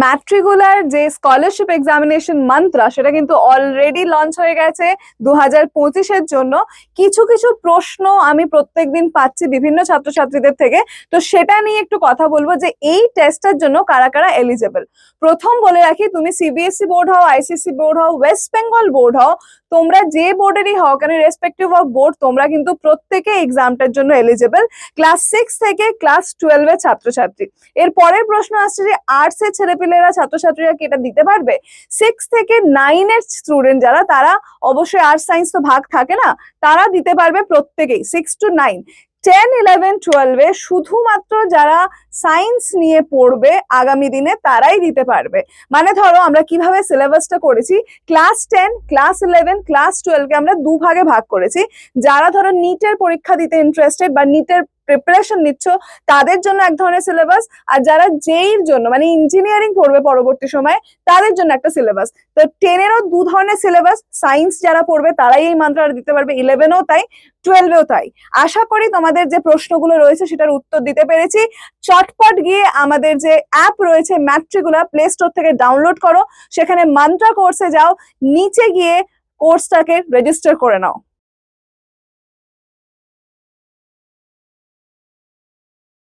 ম্যাট্রিকুলার যে scholarship examination mantra সেটা কিন্তু অলরেডি লঞ্চ হয়ে গেছে দু হাজার জন্য। কিছু কিছু প্রশ্ন আমি প্রত্যেকদিন পাচ্ছি বিভিন্ন ছাত্রছাত্রীদের থেকে। তো সেটা নিয়ে একটু কথা বলব যে এই টেস্টের জন্য কারা কারা এলিজেবল প্রথম বলে রাখি, তুমি সিবিএসসি বোর্ড হও আইসিসি বোর্ড হও ওয়েস্ট বেঙ্গল বোর্ড হও, তোমরা যে বোর্ডেরই হও, কেন রেসপেক্টিভ অফ বোর্ড তোমরা কিন্তু প্রত্যেকে এক্সামটার জন্য এলিজেবল ক্লাস সিক্স থেকে ক্লাস টুয়েলভের ছাত্রছাত্রী। এর পরের প্রশ্ন আসছে যে আর্টস এর ছেলেপিলেরা ছাত্রছাত্রীরা কি এটা দিতে পারবে? সিক্স থেকে নাইনের স্টুডেন্ট যারা, তারা অবশ্যই আর্টস সায়েন্স তো ভাগ থাকে না, তারা দিতে পারবে প্রত্যেকেই six to nine ten eleven টুয়েলভে শুধুমাত্র যারা সায়েন্স নিয়ে পড়বে আগামী দিনে, তারাই দিতে পারবে। মানে ধরো আমরা কীভাবে সিলেবাসটা করেছি class ten class eleven class টুয়েলভকে আমরা দুভাগে ভাগ করেছি। যারা ধরো নিটের পরীক্ষা দিতে ইন্টারেস্টেড বা নিটের প্রিপারেশন নিচ্ছ, তাদের জন্য এক ধরনের সিলেবাস আর যারা জেইর জন্য মানে ইঞ্জিনিয়ারিং পড়বে পরবর্তী সময়ে, তাদের জন্য একটা সিলেবাস তো টেনেরও দু ধরনের সিলেবাস সায়েন্স যারা পড়বে তারাই এই মান্ত্রাটা দিতে পারবে ইলেভেনও তাই টুয়েলভেও তাই। আশা করি তোমাদের যে প্রশ্নগুলো রয়েছে সেটার উত্তর দিতে পেরেছি। চটপট গিয়ে আমাদের যে অ্যাপ রয়েছে ম্যাট্রিকুলা প্লে স্টোর থেকে ডাউনলোড করো, সেখানে মান্ত্রা কোর্সে যাও, নিচে গিয়ে কোর্সটাকে রেজিস্টার করে নাও।